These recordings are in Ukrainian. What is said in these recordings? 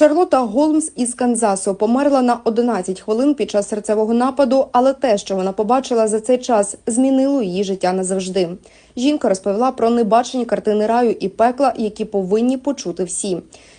Шарлота Голмс із Канзасу померла на 11 хвилин під час серцевого нападу, але те, що вона побачила за цей час, змінило її життя назавжди. Жінка розповіла про небачені картини раю і пекла, які повинні почути всі.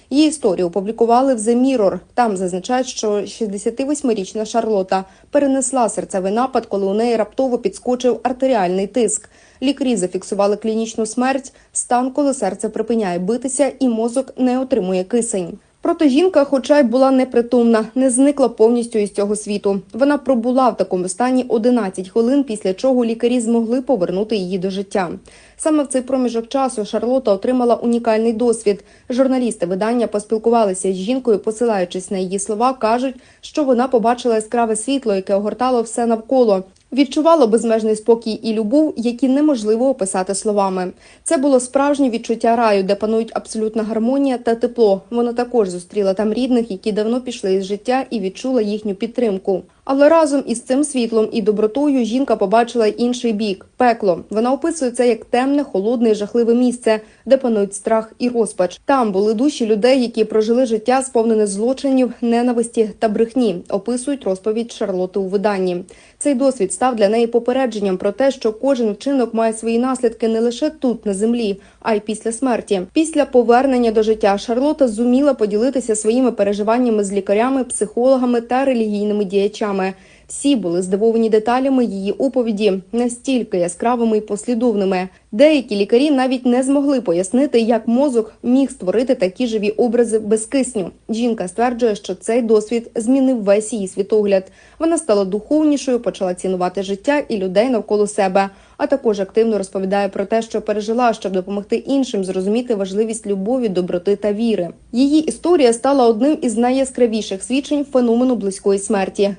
Її історію опублікували в The Mirror. Там зазначають, що 68-річна Шарлота перенесла серцевий напад, коли у неї раптово підскочив артеріальний тиск. Лікарі зафіксували клінічну смерть, стан, коли серце припиняє битися і мозок не отримує кисень. Проте жінка, хоча й була непритомна, не зникла повністю із цього світу. Вона пробула в такому стані 11 хвилин, після чого лікарі змогли повернути її до життя. Саме в цей проміжок часу Шарлота отримала унікальний досвід. Журналісти видання поспілкувалися з жінкою, посилаючись на її слова, кажуть, що вона побачила яскраве світло, яке огортало все навколо. Відчувала безмежний спокій і любов, які неможливо описати словами. Це було справжнє відчуття раю, де панують абсолютна гармонія та тепло. Вона також зустріла там рідних, які давно пішли із життя і відчула їхню підтримку. Але разом із цим світлом і добротою жінка побачила інший бік пекло. Вона описує це як темне, холодне і жахливе місце, де панують страх і розпач. Там були душі людей, які прожили життя, сповнене злочинів, ненависті та брехні. Описують розповідь Шарлоти у виданні. Цей досвід став для неї попередженням про те, що кожен вчинок має свої наслідки не лише тут, на землі, а й після смерті. Після повернення до життя Шарлота зуміла поділитися своїми переживаннями з лікарями, психологами та релігійними діячами. Всі були здивовані деталями її оповіді, настільки яскравими і послідовними. Деякі лікарі навіть не змогли пояснити, як мозок міг створити такі живі образи без кисню. Жінка стверджує, що цей досвід змінив весь її світогляд. Вона стала духовнішою, почала цінувати життя і людей навколо себе. А також активно розповідає про те, що пережила, щоб допомогти іншим зрозуміти важливість любові, доброти та віри. Її історія стала одним із найяскравіших свідчень феномену близької смерті.